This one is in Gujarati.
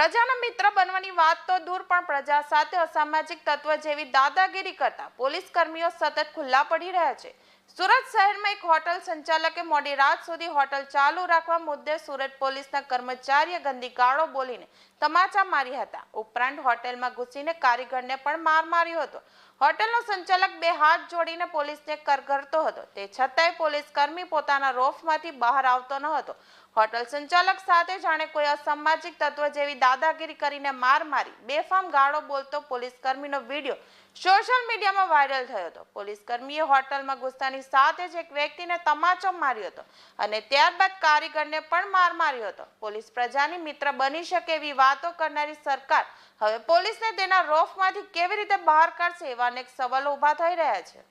પ્રજાના મિત્ર બનવાની વાત તો દૂર, પણ પ્રજા સાથે અસામાજિક તત્વ જેવી દાદાગીરી કરતા પોલીસ કર્મીઓ સતત ખુલ્લા પડી રહ્યા છે. સુરત શહેરમાં એક હોટલ સંચાલકે મોડી રાત સુધી હોટલ ચાલુ રાખવા મુદ્દે સુરત પોલીસના કર્મચારીએ ગંદી ગાળો બોલીને તમાચા માર્યા હતા. ઉપરાંત હોટેલમાં ઘૂસીને કારીગરને પણ માર માર્યો હતો. હોટેલનો સંચાલક બે હાથ જોડીને પોલીસને કરગરતો હતો. તે છતાંય પોલીસ કર્મી પોતાના રોફમાંથી બહાર આવતો ન હતો. હોટલ સંચાલક સાથે જાણે કોઈ અસામાજિક તત્વ જેવી દાદાગીરી કરીને માર મારી, બેફામ ગાળો બોલતો પોલીસ કર્મીનો વીડિયો સોશિયલ મીડિયામાં વાયરલ થયો હતો. પોલીસ કર્મીએ હોટલમાં ઘૂસતાની સાથે જ એક વ્યક્તિને તમાચો માર્યો હતો અને ત્યારબાદ કારીગરને પણ માર માર્યો હતો. પોલીસ પ્રજાની મિત્ર બની શકે એવી વાતો કરનારી સરકાર હવે પોલીસને તેના રોફમાંથી કેવી રીતે બહાર કાઢશે એવા અનેક સવાલો ઊભા થઈ રહ્યા છે.